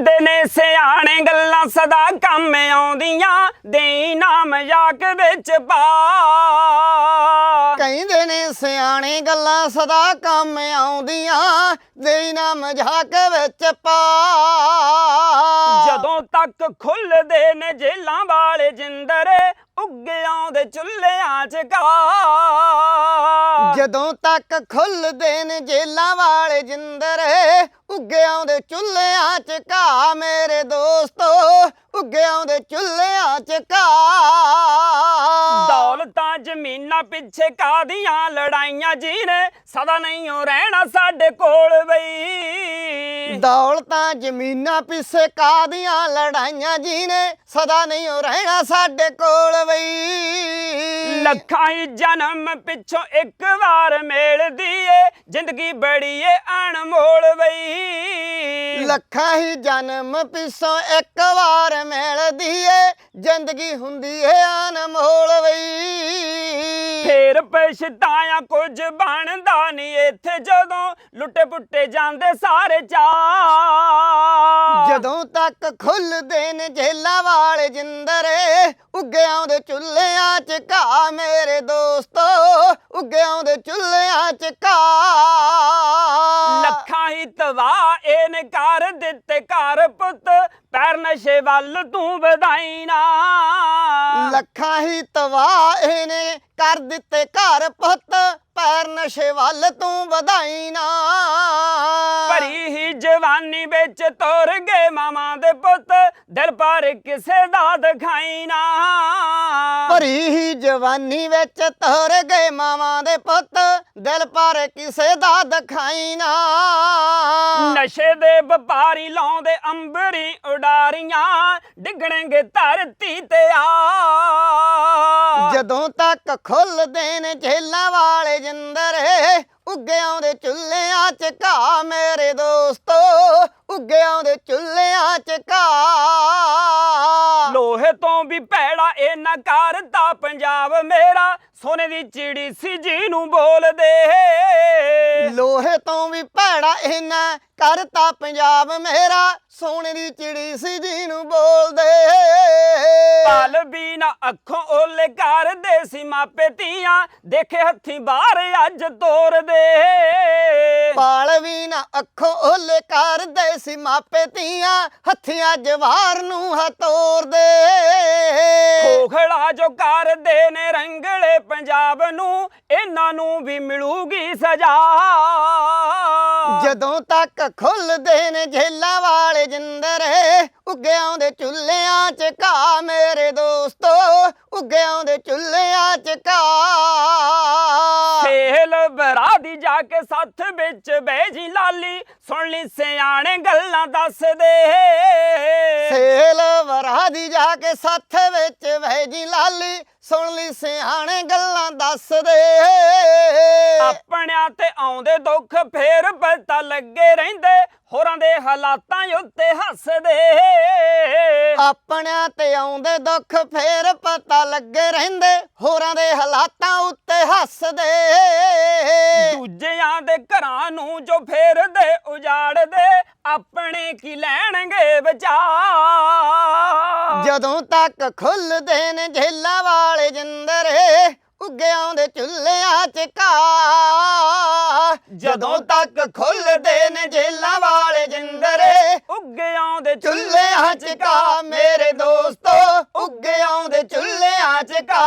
ਕਹਿੰਦੇ ਨੇ ਸਿਆਣੇ ਗੱਲਾਂ ਸਦਾ ਕੰਮ ਆਉਂਦੀਆਂ ਦੇਈ ਨਾ ਮਜ਼ਾਕ ਵਿੱਚ ਪਾ। ਕਹਿੰਦੇ ਨੇ ਸਿਆਣੇ ਗੱਲਾਂ ਸਦਾ ਕੰਮ ਆਉਂਦੀਆਂ ਦੇਈ ਨਾ ਮਜ਼ਾਕ ਵਿੱਚ ਪਾ। ਜਦੋਂ ਤੱਕ ਖੁੱਲਦੇ ਨੇ ਜੇਲਾਂ ਵਾਲੇ ਜਿੰਦਰੇ ਉੱਗੇ ਆਉਂਦੇ ਚੁੱਲ੍ਹਿਆਂ 'ਚ ਕਾ ਜਦੋਂ ਤੱਕ ਖੁੱਲਦੇ ਨੇ ਜੇਲਾਂ ਵਾਲੇ ਜਿੰਦਰੇ, ਉੱਗੇ ਆਉਂਦੇ ਚੁੱਲ੍ਹਿਆਂ 'ਚ ਘਾ ਮੇਰੇ ਦੋਸਤੋ, ਉੱਗੇ ਆਉਂਦੇ ਚੁੱਲ੍ਹਿਆਂ 'ਚ ਘਾ। ਦੌਲਤਾਂ ਜ਼ਮੀਨਾਂ ਪਿੱਛੇ ਕਾਦੀਆਂ ਲੜਾਈਆਂ ਜੀ ਨੇ ਸਦਾ ਨਹੀਂ ਓ ਰਹਿਣਾ ਸਾਡੇ ਕੋਲ ਬਈ। ਦੌਲਤਾਂ ਜ਼ਮੀਨਾਂ ਪਿੱਛੇ ਕਾਦੀਆਂ ਲੜਾਈਆਂ ਜੀ ਨੇ ਸਦਾ ਨਹੀਂ ਉਹ ਰਹਿਣਾ ਸਾਡੇ ਕੋਲ ਬਈ। ਲੱਖਾਂ ਹੀ ਜਨਮ ਪਿੱਛੋਂ ਇੱਕ ਵਾਰ ਮਿਲਦੀ ਏ ਜ਼ਿੰਦਗੀ ਬੜੀ ਏ ਅਣਮੋਲ ਬਈ। ਲੱਖਾਂ ਹੀ ਜਨਮ ਪਿੱਛੋਂ ਇੱਕ ਵਾਰ ਮਿਲਦੀ ਏ ਜ਼ਿੰਦਗੀ ਹੁੰਦੀ ਏ ਪਛਤਾਇਆ ਕੁਝ ਬਣਦਾ ਨਹੀਂ। ਇੱਥੇ ਜਦੋਂ ਲੁੱਟੇ ਪੁੱਟੇ ਜਾਂਦੇ ਸਾਰੇ ਚਾ ਜਦੋਂ ਤੱਕ ਖੁੱਲਦੇ ਨੇ ਜੇਲਾਂ ਵਾਲੇ ਜਿੰਦਰੇ ਉੱਗੇ ਆਉਂਦੇ ਚੁੱਲ੍ਹਿਆਂ 'ਚ ਘਾ ਮੇਰੇ ਦੋਸਤੋ ਉੱਗੇ ਆਉਂਦੇ ਚੁੱਲ੍ਹਿਆਂ 'ਚ ਘਾ ਲੱਖਾਂ ਹੀ ਤਬਾਹ ਇਹਨੇ ਕਰ ਦਿੱਤੇ ਘਰ ਪੁੱਤ ਪੈਰ ਨਸ਼ੇ ਵੱਲ ਤੂੰ ਵਧਾਈ ਨਾ। ਲੱਖਾਂ ਹੀ ਤਬਾਹ ਇਹਨੇ ਕਰ ਦਿੱਤੇ ਘਰ ਪੁੱਤ ਪੈਰ ਨਸ਼ੇ ਵੱਲ ਤੂੰ ਵਧਾਈ ਨਾ। ਭਰੀ ਹੀ ਜਵਾਨੀ ਵਿੱਚ ਤੁਰ ਗਏ ਮਾਮਾ ਦੇ ਪੁੱਤ ਦਿਲ ਪਰ ਕਿਸੇ ਦਾ ਦਿਖਾਈ ਨਾ। ਭਰੀ ਹੀ ਜਵਾਨੀ ਵਿੱਚ ਤਰ ਗਏ ਮਾਵਾਂ ਦੇ ਪੁੱਤ ਦਿਲ ਪਰ ਕਿਸੇ ਦਾ ਦਿਖਾਈ ਨਾ। ਵਪਾਰੀ ਲਾਉਂਦੇ ਅੰਬਰੀ ਉਡਾਰੀਆਂ ਡਿੱਗਣਗੇ ਧਰਤੀ ਤੇ ਆ। ਜਦੋਂ ਤੱਕ ਖੁੱਲਦੇ ਨੇ ਜੇਲਾਂ ਵਾਲੇ ਜਿੰਦਰੇ ਉੱਗੇ ਆਉਂਦੇ ਚੁੱਲ੍ਹਿਆਂ 'ਚ ਘਾ ਮੇਰੇ ਦੋਸਤੋ ਉੱਗੇ ਆਉਂਦੇ ਚੁੱਲ੍ਹਿਆਂ 'ਚ ਘਾ। ਲੋਹੇ ਤੋਂ ਵੀ ਭੈੜਾ ਇਹ ਨਾ ਕਰਦਾ ਪੰਜਾਬ ਮੇਰਾ ਸੋਨੇ ਦੀ ਚਿੜੀ ਸੀ ਜੀ ਨੂੰ ਬੋਲਦੇ। ਲੋਹੇ ਤੋਂ ਵੀ ਭੈੜਾ ਇਹਨਾਂ ਕਰਤਾ ਪੰਜਾਬ ਮੇਰਾ ਸੋਨੇ ਦੀ ਚਿੜੀ ਸੀ ਜੀ ਨੂੰ ਬੋਲਦੇ। ਪਲ ਵੀ ਨਾ ਅੱਖੋਂ ਓਲੇ ਕਰਦੇ ਸੀ ਮਾਪੇ ਧੀਆਂ ਦੇਖੇ ਹੱਥੀ ਬਾਹਰ ਅੱਜ ਤੋਰਦੇ। ਪਾਲ ਵੀ ਨਾ ਅੱਖੋਂ ਓਲੇ ਕਰਦੇ ਸੀ ਮਾਪੇ ਧੀਆਂ ਹੱਥੀਆਂ ਜਵਾਰ ਨੂੰ ਹਤੋਰਦੇ ਖੋਖਲਾ ਜੋ ਕਰਦੇ ਨੇ ਰੰਗਲੇ ਪੰਜਾਬ ਨੂੰ ਇਹਨਾਂ ਨੂੰ ਵੀ ਮਿਲੂਗੀ ਸਜ਼ਾ। ਜਦੋਂ ਤੱਕ ਖੁੱਲਦੇ ਨੇ ਜੇਲਾਂ ਵਾਲੇ ਜਿੰਦਰੇ ਉੱਗੇ ਆਉਂਦੇ ਚੁੱਲ੍ਹਿਆਂ 'ਚ ਘਾ ਮੇਰੇ ਦੋਸਤੋ ਉੱਗੇ ਆਉਂਦੇ ਚੁੱਲ੍ਹਿਆਂ 'ਚ ਘਾ। ਸੇਲ ਬਰਾਦੀ ਜਾ ਕੇ ਸੱਥ ਵਿੱਚ ਬੈਜੀ ਲਾਲੀ ਸੁਣ ਲਈ ਸਿਆਣੇ ਗੱਲਾਂ ਦੱਸਦੇ। ਸੇਲ ਵਰਾਦੀ ਜਾ ਕੇ ਸੱਥ ਵਿੱਚ ਵਹਿਜੀ ਲਾਲੀ ਸੁਣ ਲਈ ਸਿਆਣੇ ਗੱਲਾਂ ਦੱਸਦੇ। ਆਪਣਿਆਂ ਤੇ ਆਉਂਦੇ ਦੁੱਖ ਫੇਰ ਪਤਾ ਲੱਗੇ ਰਹਿੰਦੇ ਹੋਰਾਂ ਦੇ ਹਾਲਾਤਾਂ ਉੱਤੇ ਹੱਸਦੇ। ਆਪਣਿਆਂ ਤੇ ਆਉਂਦੇ ਦੁੱਖ ਫੇਰ ਪਤਾ ਲੱਗੇ ਰਹਿੰਦੇ ਹੋਰਾਂ ਦੇ ਹਾਲਾਤਾਂ ਉੱਤੇ ਹੱਸਦੇ। ਦੂਜਿਆਂ ਦੇ ਘਰਾਂ ਨੂੰ ਜੋ ਫੇਰਦੇ ਉਜਾੜਦੇ ਆਪਣੇ ਕੀ ਲੈਣਗੇ ਬਚਾ ਜਦੋਂ ਤੱਕ ਖੁੱਲਦੇ ਨੇ ਜੇਲਾਂ ਵਾਲੇ ਜਿੰਦਰੇ ਉੱਗੇ ਆਉਂਦੇ ਚੁੱਲ੍ਹਿਆਂ 'ਚ ਘਾ ਜਦੋਂ ਤੱਕ ਖੁੱਲਦੇ ਨੇ ਜੇਲਾਂ ਵਾਲੇ ਜਿੰਦਰੇ ਉੱਗੇ ਆਉਂਦੇ ਚੁੱਲ੍ਹਿਆਂ 'ਚ ਘਾ ਮੇਰੇ ਦੋਸਤੋ ਉੱਗੇ ਆਉਂਦੇ ਚੁੱਲ੍ਹਿਆਂ 'ਚ ਘਾ